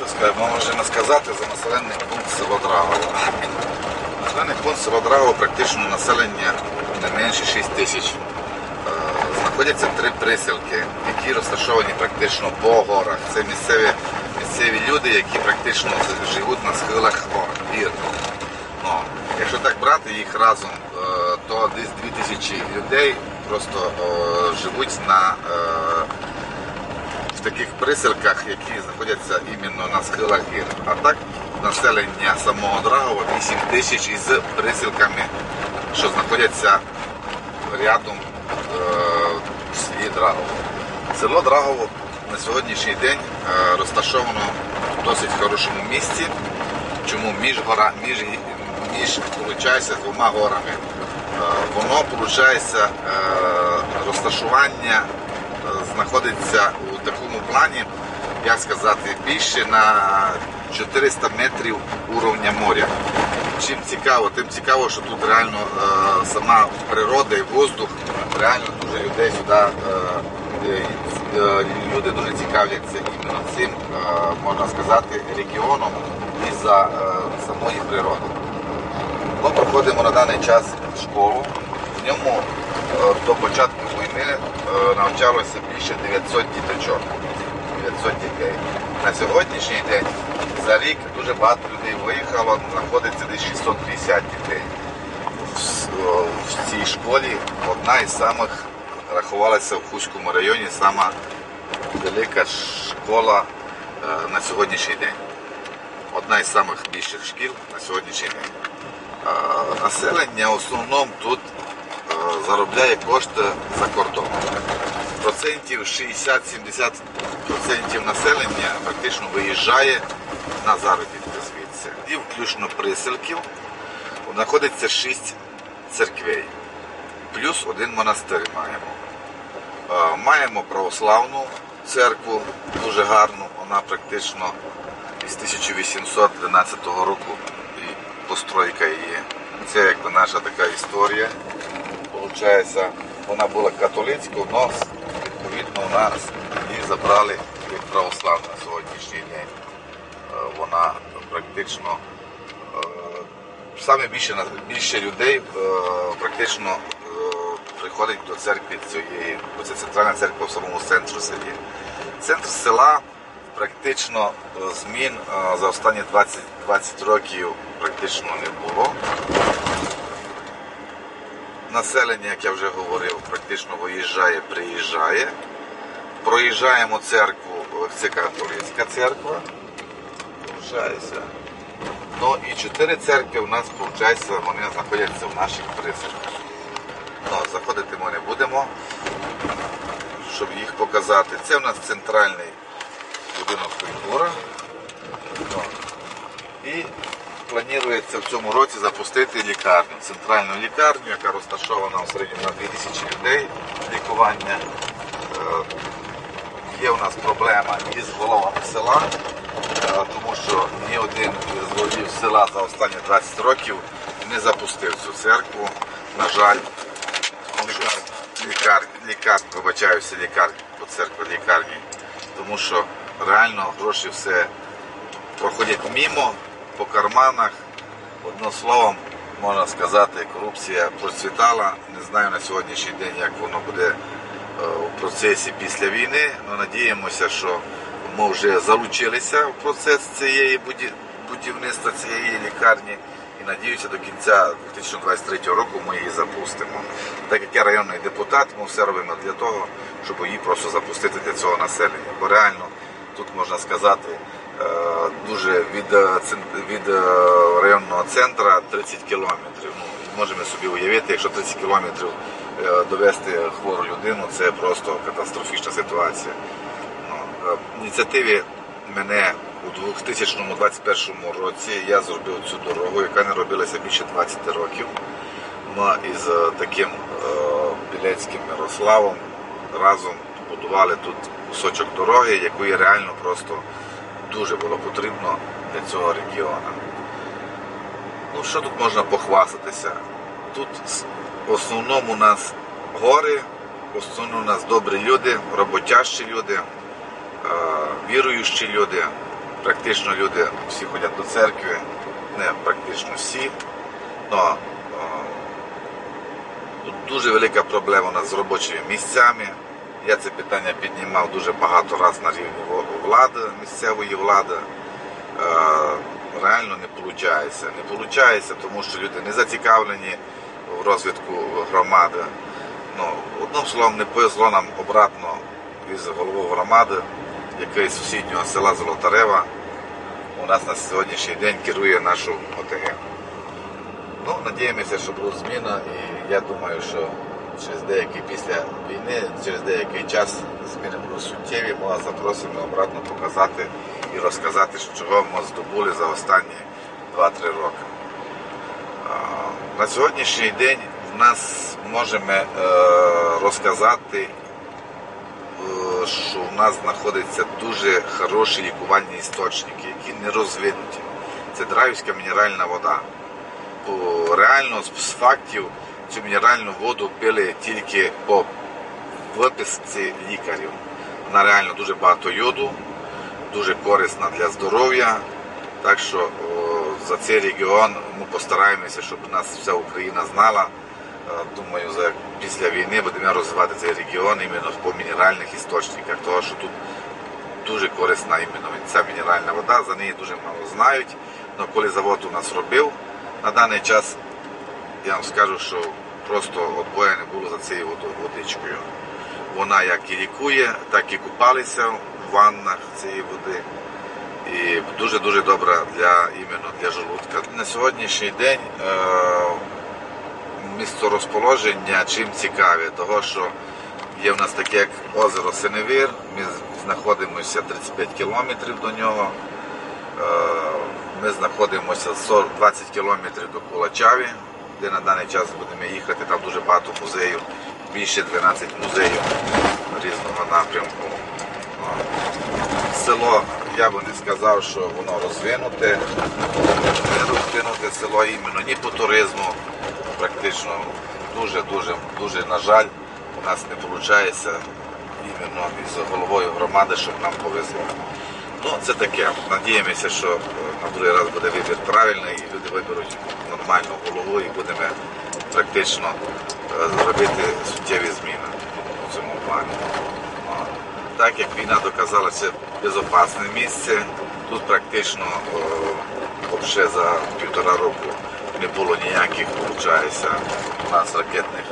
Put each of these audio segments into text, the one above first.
Що сказати, можемо сказати за населений пункт Драгово. Населений пункт Драгово практично населення не менше 6 тисяч. Е, Знаходяться три присілки, які розташовані практично по горах. Це місцеві, місцеві люди, які практично живуть на схилах гор. гір. Ну, якщо так брати їх разом, е, то десь 2 тисячі людей просто е, живуть на в таких приселках, які знаходяться іменно на схилах гір. А так населення самого Драгова 8 тисяч із приселками, що знаходяться рядом е, в селі Драгово. Село Драгово на сьогоднішній день е, розташовано в досить хорошому місці. Чому між гора, між, між з двома горами. Е, Воно е, розташування знаходиться у плані, як сказати, більше на 400 метрів уровня моря. Чим цікаво, тим цікаво, що тут реально е, сама природа і воздух реально дуже людей сюди. Е, е, е, люди дуже цікавляться іменно цим, е, можна сказати, регіоном із-за е, самої природи. Ми проходимо на даний час школу. В ньому е, до початку війни е, навчалося більше 900 діточок. 900 дітей. На сьогоднішній день за рік дуже багато людей виїхало, знаходиться десь 650 дітей. В, в цій школі одна із самих рахувалася в Хуському районі, сама велика школа е, на сьогоднішній день. Одна із самих більших шкіл на сьогоднішній день. Е, Населення в основному тут е, заробляє кошти за кордоном. Процентів 60-70% населення практично виїжджає на заробітки звідси. І включно приселків знаходиться 6 церквей, плюс один монастир маємо. Е, Маємо православну церкву, дуже гарну, вона практично із 1812 року і постройка її. Це якби наша така історія. Получається, вона була католицькою, але відповідно нас її забрали як православна на сьогоднішній день. Е, Вона практично е, саме більше, більше людей е, практично приходить до церкви цієї, бо це центральна церква в самому центру селі. Центр села практично змін за останні 20, 20 років практично не було. Населення, як я вже говорив, практично виїжджає, приїжджає. Проїжджаємо церкву, е, це католицька церква. Получається. Ну і чотири церкви у нас, виходить, вони знаходяться в наших присадках. Ну, заходити ми не будемо, щоб їх показати. Це у нас центральний будинок культури. Ну, І планується в цьому році запустити лікарню, центральну лікарню, яка розташована в середньому на 2000 людей лікування. Є у нас проблема із головами села, е, тому що ні один із голів села за останні 20 років не запустив цю церкву. На жаль, лікар, лікар, лікар, вибачаюся, лікар по церкві лікарні, тому що реально гроші все проходять мімо по карманах. Одним словом, можна сказати, корупція процвітала. Не знаю на сьогоднішній день, як воно буде е, у процесі після війни. але надіємося, що ми вже залучилися в процес цієї будівництва цієї лікарні. І надіюся, до кінця 2023 року ми її запустимо. Так як я районний депутат, ми все робимо для того, щоб її просто запустити для цього населення. Бо реально тут можна сказати, е, дуже від, е, від е, районного центру 30 кілометрів. Ну, можемо собі уявити, якщо 30 кілометрів е, довести хвору людину, це просто катастрофічна ситуація. Ну, е, в ініціативі мене у 2021 році я зробив цю дорогу, яка не робилася більше 20 років. Ми із е, таким е, Білецьким Мирославом разом будували тут кусочок дороги, якої реально просто дуже було потрібно для цього регіону. Ну, що тут можна похвастатися? Тут в основному у нас гори, в основному у нас добрі люди, роботящі люди, е, віруючі люди. Практично люди всі ходять до церкви, не практично всі. Но, тут дуже велика проблема у нас з робочими місцями. Я це питання піднімав дуже багато разів на рівні влади, місцевої влади. Е, Реально не виходить. Не виходить, тому що люди не зацікавлені в розвитку громади. Ну, одним словом, не повезло нам обратно із голову громади, який з сусіднього села Золотарева у нас на сьогоднішній день керує нашу ОТГ. Ну, надіємося, що буде зміна, і я думаю, що через деякий після війни, через деякий час зміни будуть суттєві. Ми вас запросимо обратно показати і розказати, що чого ми здобули за останні 2-3 роки. На сьогоднішній день в нас можемо е, розказати, е, що в нас знаходяться дуже хороші лікувальні істочники, які не розвинуті. Це драйвська мінеральна вода. Бо реально з фактів цю мінеральну воду пили тільки по виписці лікарів. Вона реально дуже багато йоду, дуже корисна для здоров'я. Так що о, за цей регіон ми постараємося, щоб нас вся Україна знала. Е, Думаю, за після війни будемо розвивати цей регіон іменно по мінеральних істочниках, тому що тут дуже корисна іменно ця мінеральна вода, за неї дуже мало знають. Але коли завод у нас робив, на даний час я вам скажу, що просто отбоя не було за цією водичкою. Вона як і лікує, так і купалися в ваннах цієї води. І дуже-дуже добра для іменно для желудка. На сьогоднішній день е, місто розположення чим цікаве, того що є в нас таке як озеро Синевір, ми знаходимося 35 кілометрів до нього. Е, Ми знаходимося 40 20 кілометрів до Кулачаві, де на даний час будемо їхати. Там дуже багато музеїв, більше 12 музеїв різного напрямку. Село, я би не сказав, що воно розвинуте, не розвинуте село іменно ні по туризму, практично дуже, дуже, на жаль, у нас не виходить іменно із головою громади, щоб нам повезло. Ну, це таке. Надіємося, що е, на другий раз буде вибір правильний і люди виберуть нормальну голову і будемо практично е, зробити суттєві зміни у цьому плані. Так як війна доказала, це безпечне місце. Тут практично о, взагалі за півтора року не було ніяких, виходить, у нас ракетних.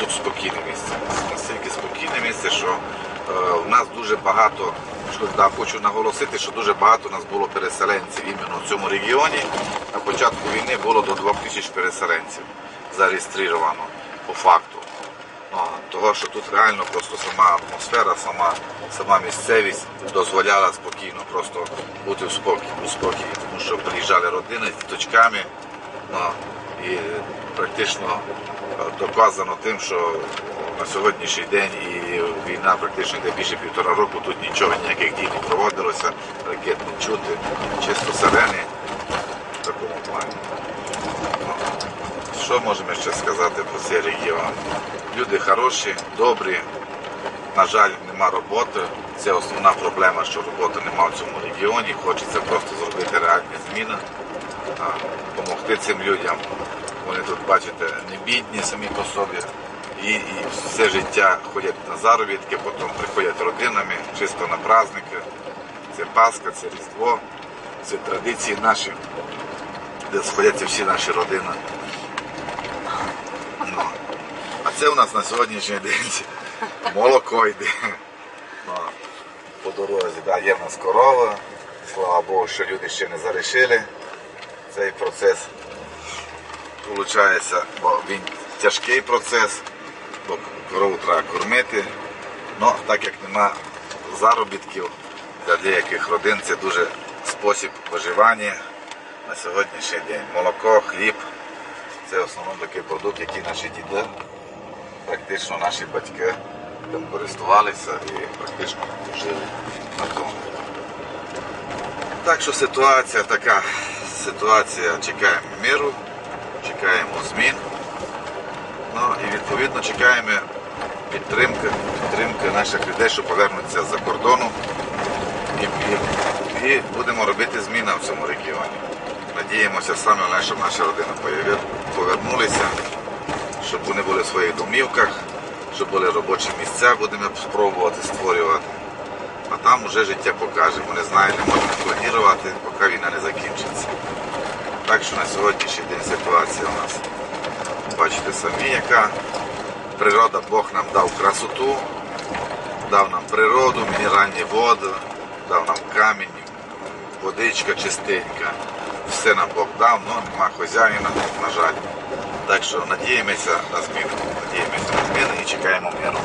Тут спокійне місце. Настільки спокійне місце, що е, у нас дуже багато, що, да, хочу наголосити, що дуже багато у нас було переселенців іменно в цьому регіоні. На початку війни було до 2 тисяч переселенців зареєстровано по факту. Того, що тут реально просто сама атмосфера, сама, сама місцевість дозволяла спокійно просто бути в спокій, у спокій, тому що приїжджали родини з діточками. Ну, і практично е, доказано тим, що на сьогоднішній день і війна практично йде більше півтора року, тут нічого, ніяких дій не проводилося, ракет не чути, чисто сирени в такому плані. Що можемо ще сказати про цей регіон? Люди хороші, добрі. На жаль, нема роботи. Це основна проблема, що роботи нема в цьому регіоні. Хочеться просто зробити реальні зміни, допомогти цим людям. Вони тут, бачите, не бідні самі по собі. І, і все життя ходять на заробітки, потім приходять родинами, чисто на праздники. Це Пасха, це Різдво, це традиції наші, де сходяться всі наші родини. А це у нас на сьогоднішній день молоко йде. Ну, по дорозі. Да, є в нас корова. Слава Богу, що люди ще не зарішили цей процес. Получається, бо він тяжкий процес, бо корову треба кормити. Ну, так як нема заробітків для деяких родин, це дуже спосіб виживання на сьогоднішній день. Молоко, хліб це в такий продукт, який наші діди, практично наші батьки тим користувалися і практично жили на тому. Так що ситуація така, ситуація чекаємо миру, чекаємо змін. Ну і відповідно чекаємо підтримки, підтримки наших людей, що повернуться за кордону і, і, І будемо робити зміни в цьому регіоні. Надіємося саме головне, щоб наші родини появі- повернулися, щоб вони були в своїх домівках, щоб були робочі місця, будемо спробувати створювати. А там вже життя покаже. Не знаємо, не можемо планувати, поки війна не закінчиться. Так що на сьогоднішній день ситуація у нас, бачите самі, яка природа Бог нам дав красоту, дав нам природу, мінеральні води, дав нам камінь, водичка чистенька. Все на дав, але нема хазяїна, на жаль. Так що надіємося на зміну. Надіємося на зміну і чекаємо миру.